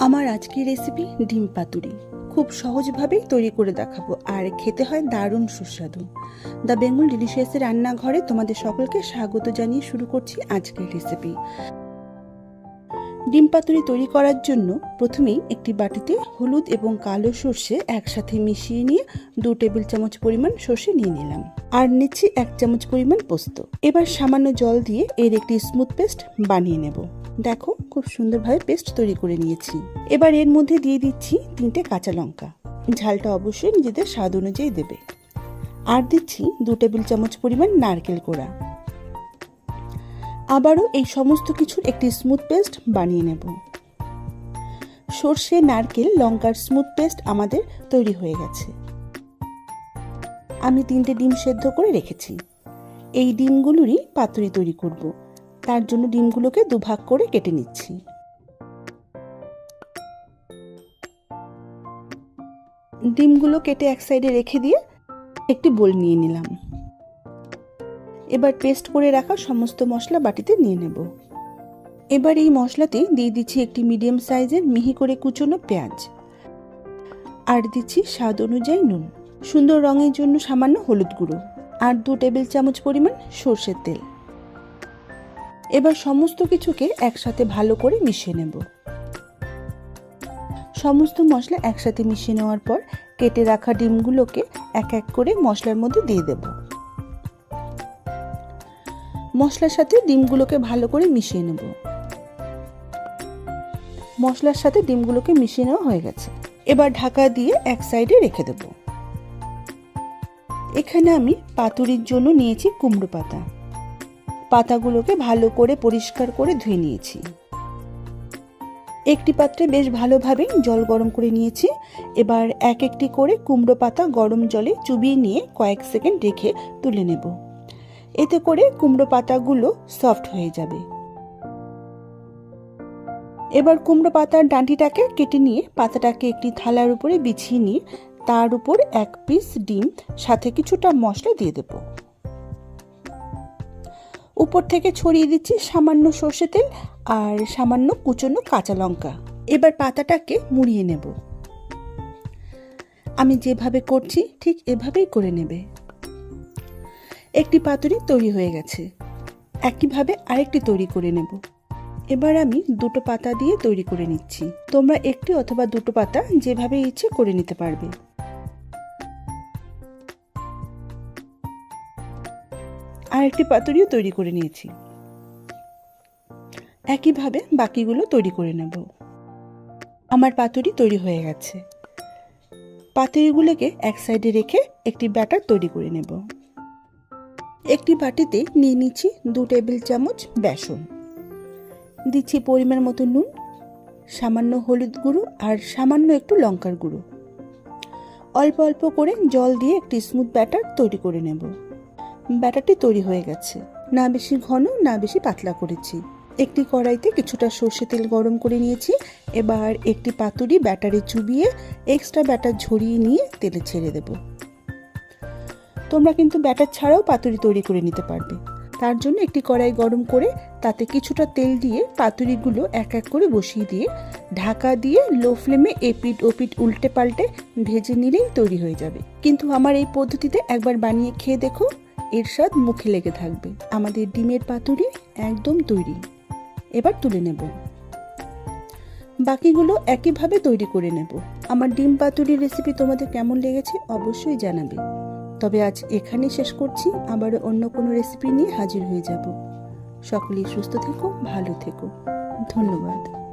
আমার আজকের রেসিপি ডিম পাতুরি। খুব সহজভাবেই তৈরি করে দেখাবো, আর খেতে হয় দারুণ সুস্বাদু। দ্য বেঙ্গল ডিলিশিয়াসের রান্নাঘরে তোমাদের সকলকে স্বাগত জানিয়ে শুরু করছি আজকের রেসিপি ডিম পাতুরি তৈরি করার জন্য প্রথমেই একটি বাটিতে হলুদ এবং কালো সর্ষে একসাথে মিশিয়ে নিয়ে দু টেবিল চামচ পরিমাণ সর্ষে নিয়ে নিলাম। আর নিচ্ছি এক চামচ পরিমাণ পোস্ত। এবার সামান্য জল দিয়ে এর একটি স্মুথ পেস্ট বানিয়ে নেব। দেখো, খুব সুন্দরভাবে পেস্ট তৈরি করে নিয়েছি। এবার এর মধ্যে দিয়ে দিচ্ছি তিনটে কাঁচা লঙ্কা। ঝালটা অবশ্যই নিজেদের স্বাদ অনুযায়ী দেবে। আর দিচ্ছি দু টেবিল চামচ পরিমাণ নারকেল কোড়া। আবারও এই সমস্ত কিছুর একটি স্মুথ পেস্ট বানিয়ে নেব। সর্ষে, নারকেল, লঙ্কার স্মুথ পেস্ট আমাদের তৈরি হয়ে গেছে। আমি তিনটে ডিম সেদ্ধ করে রেখেছি। এই ডিমগুলোরই পাতুরি তৈরি করব। তার জন্য ডিমগুলোকে দুভাগ করে কেটে নিচ্ছি। ডিমগুলো কেটে এক সাইডে রেখে দিয়ে একটি বোল নিয়ে নিলাম। এবার পেস্ট করে রাখা সমস্ত মশলা বাটিতে নিয়ে নেব। এবার এই মশলাতে দিয়ে দিচ্ছি একটি মিডিয়াম সাইজের মিহি করে কুচোনো পেঁয়াজ। আর দিচ্ছি স্বাদ অনুযায়ী নুন। সুন্দর রঙের জন্য সামান্য হলুদ গুঁড়ো আর দু টেবিল চামচ পরিমাণ সর্ষের তেল। এবার সমস্ত কিছুকে একসাথে ভালো করে মিশিয়ে নেব। সমস্ত মশলা একসাথে মিশিয়ে নেওয়ার পর কেটে রাখা ডিমগুলোকে এক এক করে মশলার মধ্যে দিয়ে দেব। মশলার সাথে ডিমগুলোকে ভালো করে মিশিয়ে নেব। মশলার সাথে ডিমগুলোকে মিশিয়ে নেওয়া হয়ে গেছে। এবার ঢাকা দিয়ে এক সাইডে রেখে দেব। এখানে আমি পাতুরির জন্য নিয়েছি কুমড়ো পাতা। পাতাগুলোকে ভালো করে পরিষ্কার করে ধুয়ে নিয়েছি। একটি পাত্রে বেশ ভালোভাবে জল গরম করে নিয়েছি। এবার এক একটি করে কুমড়ো পাতা গরম জলে চুবিয়ে নিয়ে কয়েক সেকেন্ড রেখে তুলে নেব। এতে করে কুমড়ো পাতাগুলো সফট হয়ে যাবে। এবার কুমড়ো পাতার ডাঁটিটাকে কেটে নিয়ে পাতাটাকে একটি থালার উপরে বিছিয়ে নিয়ে তার উপর এক পিস ডিম, সাথে কিছুটা মশলা দিয়ে দেব। উপর থেকে ছড়িয়ে দিচ্ছি সামান্য সর্ষে তেল আর সামান্য কুচনো কাঁচা লঙ্কা। এবার পাতাটাকে মুড়িয়ে নেব। আমি যেভাবে করছি ঠিক এভাবেই করে নেবে। একটি পাতুরি তৈরি হয়ে গেছে। একইভাবে আরেকটি তৈরি করে নেব। এবার আমি দুটো পাতা দিয়ে তৈরি করে নিচ্ছি। তোমরা একটি অথবা দুটো পাতা যেভাবে ইচ্ছে করে নিতে পারবে। আরেকটি পাতুরিও তৈরি করে নিয়েছি। একইভাবে বাকিগুলো তৈরি করে নেব। আমার পাতুরি তৈরি হয়ে গেছে। পাতুরিগুলোকে এক সাইডে রেখে একটি ব্যাটার তৈরি করে নেব। একটি বাটিতে নিয়ে নিচ্ছি দু টেবিল চামচ বেসন। দিচ্ছি পরিমাণ মতো নুন, সামান্য হলুদ গুঁড়ো আর সামান্য একটু লঙ্কার গুঁড়ো। অল্প অল্প করে জল দিয়ে একটি স্মুথ ব্যাটার তৈরি করে নেব। ব্যাটারটি তৈরি হয়ে গেছে। না বেশি ঘন, না বেশি পাতলা করেছি। একটি কড়াইতে কিছুটা সর্ষে তেল গরম করে নিয়েছি। এবার একটি পাতুরি ব্যাটারে চুবিয়ে এক্সট্রা ব্যাটার ঝরিয়ে নিয়ে তেলে ছেড়ে দেব। তোমরা কিন্তু ব্যাটার ছাড়াও পাতুরি তৈরি করে নিতে পারবে। তার জন্য একটি কড়াই গরম করে তাতে কিছুটা তেল দিয়ে পাতুরিগুলো এক এক করে বসিয়ে দিয়ে ঢাকা দিয়ে লো ফ্লেমে এপিট ওপিট উল্টে পাল্টে ভেজে নিলেই তৈরি হয়ে যাবে। কিন্তু আমার এই পদ্ধতিতে একবার বানিয়ে খেয়ে দেখো, এর স্বাদ মুখে লেগে থাকবে। আমাদের ডিমের পাতুরি একদম তৈরি। এবার তুলে নেব। বাকিগুলো একইভাবে তৈরি করে নেব। আমার ডিম পাতুরির রেসিপি তোমাদের কেমন লেগেছে অবশ্যই জানাবে। তবে আজ এখানেই শেষ করছি। আবার অন্য কোনো রেসিপি নিয়ে হাজির হয়ে যাব। সকলেই সুস্থ থেকো, ভালো থেকো। ধন্যবাদ।